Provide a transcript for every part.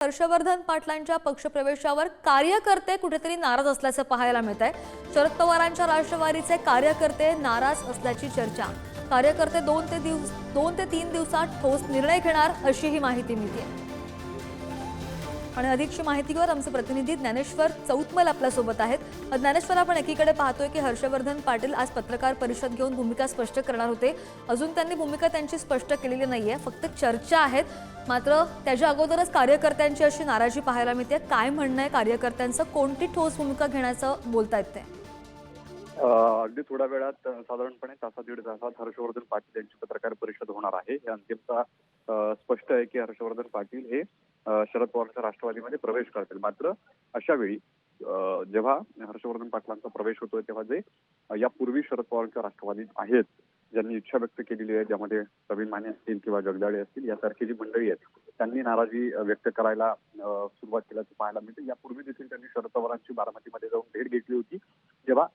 हर्षवर्धन पाटलांच्या पक्षप्रवेशावर कार्यकर्ते कुठेतरी नाराज असल्याचं पाहायला मिळत आहे शरद पवारांच्या राष्ट्रवादीचे कार्यकर्ते नाराज असल्याची चर्चा. कार्यकर्ते दोन ते दिवस दोन ते तीन दिवसात ठोस निर्णय घेणार अशी ही माहिती मिळते आणि अधिकची माहिती आमचे प्रतिनिधी ज्ञानेश्वर चौतमल आपल्यासोबत आहेत. ज्ञानेश्वर आपण एकीकडे पाहतोय की हर्षवर्धन पाटील आज पत्रकार परिषद घेऊन भूमिका स्पष्ट करणार होते. अजून त्यांनी भूमिका त्यांची स्पष्ट केलेली नाहीये फक्त चर्चा आहेत. मात्र त्याच्या अगोदरच कार्यकर्त्यांची अशी नाराजी पाहायला मिळते. काय म्हणणं आहे कार्यकर्त्यांचं? कोणती ठोस भूमिका घेण्याचं बोलतायत ते? अगदी थोड्या वेळात साधारणपणे तासा दीड तासात हर्षवर्धन पाटील यांची पत्रकार परिषद होणार आहे. हे अंतिमता स्पष्ट आहे की हर्षवर्धन पाटील हे शरद पवारच्या राष्ट्रवादीमध्ये प्रवेश करतील. मात्र अशा वेळी जेव्हा हर्षवर्धन पाटलांचा प्रवेश होतोय तेव्हा जे यापूर्वी शरद पवारच्या राष्ट्रवादीत आहेत ज्यांनी इच्छा व्यक्त केलेली आहे ज्यामध्ये प्रवीण माने असतील किंवा जगदाळे असतील यासारखी जी मंडळी आहेत त्यांनी नाराजी व्यक्त करायला सुरुवात केल्याचं पाहायला मिळते. यापूर्वी देखील त्यांनी शरद पवारांची बारामतीमध्ये जाऊन भेट घेतली होती. जेव्हा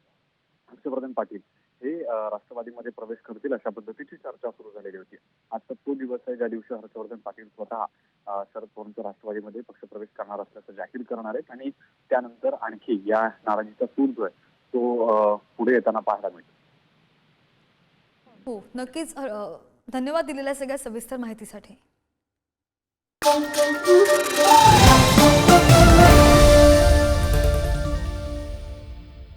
हर्षवर्धन पाटील हे राष्ट्रवादीमध्ये प्रवेश करतील अशा पद्धतीची चर्चा सुरू झालेली होती. आजचा तो दिवस आहे ज्या दिवशी हर्षवर्धन पाटील स्वतः शरद पवारांच्या राष्ट्रवादीमध्ये पक्षप्रवेश करणार असल्याचं जाहीर करणार आहेत आणि त्यानंतर आणखी या नाराजीचा सूर जो आहे तो पुढे येताना पाहायला मिळतो. हो नक्कीच धन्यवाद दिलेल्या सगळ्या सविस्तर माहितीसाठी.